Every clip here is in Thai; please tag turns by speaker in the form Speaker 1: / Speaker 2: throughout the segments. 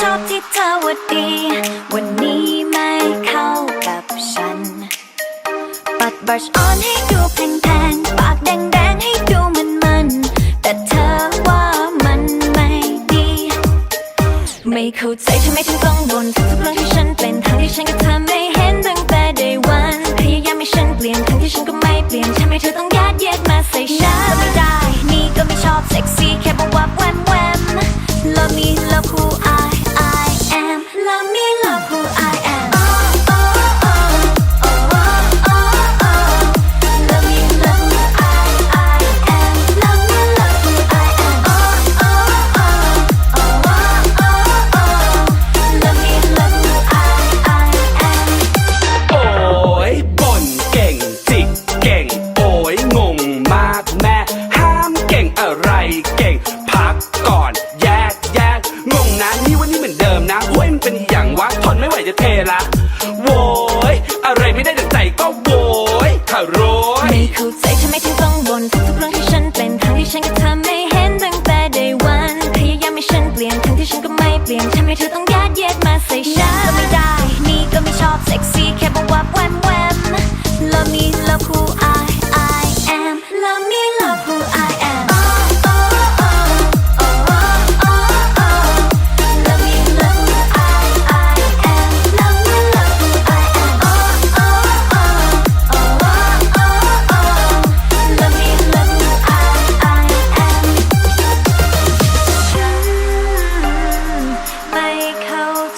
Speaker 1: ชอบที่เธอว่าดี วันนี้ไม่เข้ากับฉัน ปัดบัชออนให้ดูแพงๆ ปากแดงๆ ให้ดูมันมันๆแต่เธอว่ามันไม่ดี ไม่เข้าใจทำไมถึงต้องบ่นทุกๆเรื่องที่ฉันเป็นทั้งที่ฉันกับเธอไม่เห็นตั้งแต่ day one พยายามให้ฉันเปลี่ยนทั้งที่ฉันก็ไม่เปลี่ยนทำไมเธอต้องยัดเยียดมาใส่ฉันไม่ได้ เป็
Speaker 2: นอย่างวะทนไม่ไหวจะเทละโว้ยอะไรไม่ได้ดังใจก็โวยข่าวโรย
Speaker 1: ไม่เข้าใจทำไมถึงต้องบ่นทุกเรื่องที่ฉันเป็นทั้งที่ฉันก็ทำไม่เห็นตั้งแต่ day one พยายามให้ฉันเปลี่ยนทั้งที่ฉันก็ไม่เปลี่ยนทำไมเธอต้องยัดเยียดมาใส่ฉันก็ไม่ได้ นี่ก็ไม่ชอบเซ็กซ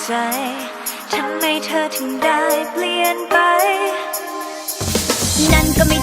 Speaker 1: ใจทำไมเธอถึงได้เปลี่ยนไป นั่นก็ไม่